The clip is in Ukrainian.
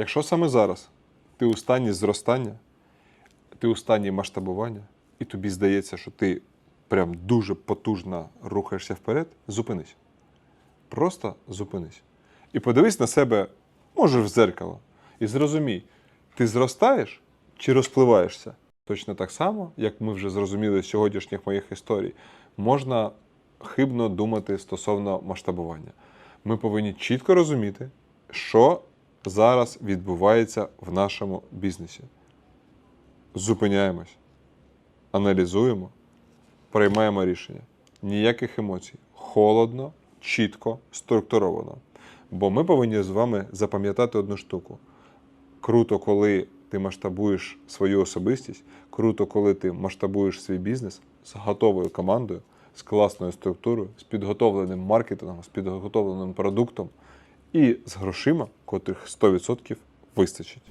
Якщо саме зараз ти у стані зростання, ти у стані масштабування, і тобі здається, що ти прям дуже потужно рухаєшся вперед, зупинись. Просто зупинись. І подивись на себе, може, в зеркало, і зрозумій, ти зростаєш чи розпливаєшся. Точно так само, як ми вже зрозуміли з сьогоднішніх моїх історій, можна хибно думати стосовно масштабування. Ми повинні чітко розуміти, що зараз відбувається в нашому бізнесі. Зупиняємось, аналізуємо, приймаємо рішення. Ніяких емоцій. Холодно, чітко, структуровано. Бо ми повинні з вами запам'ятати одну штуку. Круто, коли ти масштабуєш свою особистість, круто, коли ти масштабуєш свій бізнес з готовою командою, з класною структурою, з підготовленим маркетингом, з підготовленим продуктом і з грошима, котрих 100% вистачить.